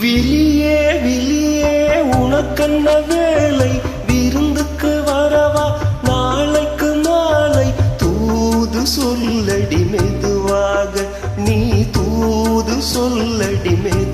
விழியே விழியே உனக்கென்ன வேலை? விருந்துக்கு வரவா? நாளைக்கு மாலை. தூது சொல்லடி மெதுவாக. நீ தூது சொல்லடி மெது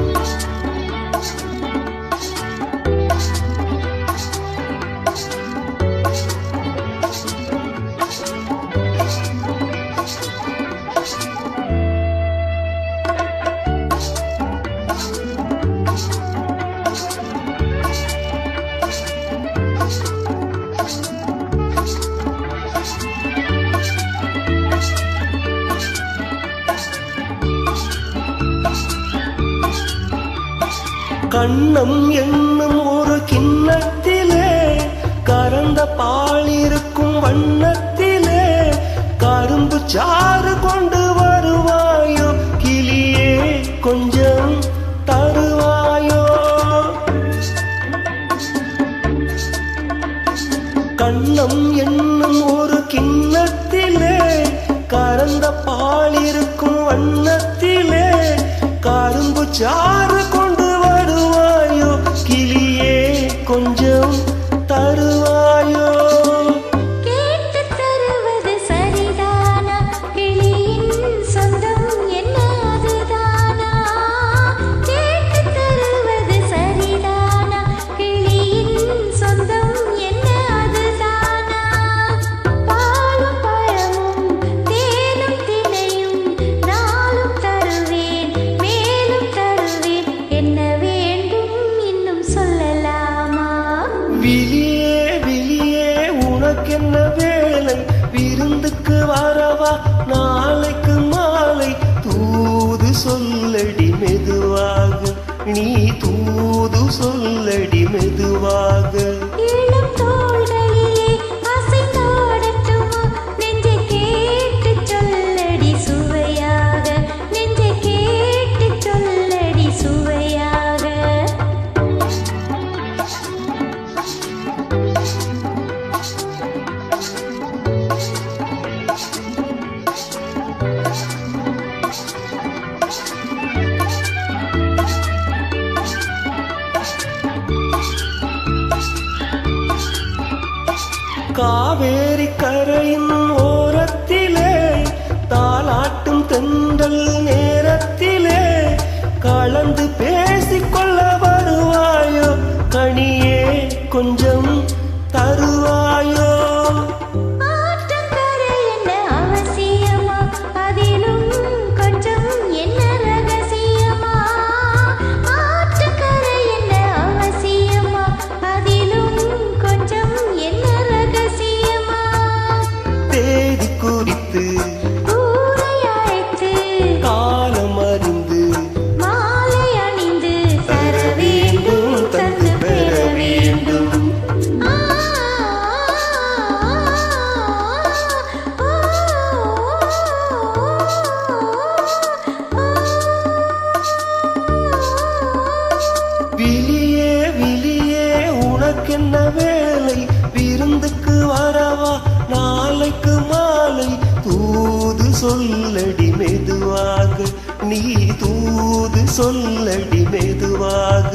கண்ணம் என்னும் ஒரு கிண்ணத்திலே கரந்த பால் இருக்கும் வண்ணத்திலே கரும்பு சாறு கொண்டு வருவாயோ கிளியே கொஞ்சம் தருவாயோ? கண்ணம் என்னும் ஒரு கிண்ணத்திலே வரவா காவேரி கரையின் ஓரத்திலே தாளாட்டும் தென்றல் நேரத்திலே கலந்து பேசிக்கொள்ள வருவாயோ கனியே கொஞ்சம் சொல்லடி மெதுவாக நீ தூது சொல்லடி மெதுவாக.